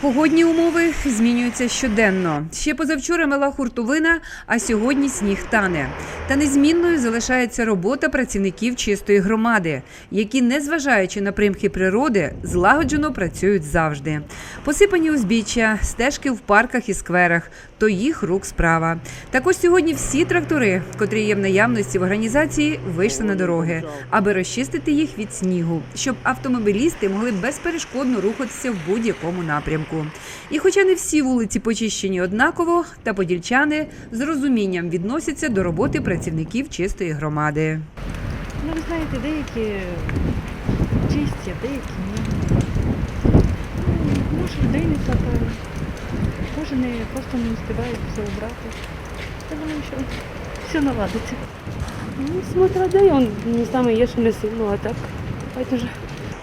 Погодні умови змінюються щоденно. Ще позавчора мела хуртовина, а сьогодні сніг тане. Та незмінною залишається робота працівників чистої громади, які, незважаючи на примхи природи, злагоджено працюють завжди. Посипані узбіччя, стежки в парках і скверах то їх рук справа. Також сьогодні всі трактори, котрі є в наявності в організації, вийшли на дороги, аби розчистити їх від снігу, щоб автомобілісти могли безперешкодно рухатися в будь-якому напрямку. І хоча не всі вулиці почищені однаково, та подільчани з розумінням відносяться до роботи працівників чистої громади. Ну, ви знаєте, деякі чисті, деякі ні. Ну, Може, людей не хватає. Може, не, просто не встигають все обрати. Я думаю, що все наладиться. Ну, смотря де, он містами є, що не сильно, а так, байдуже.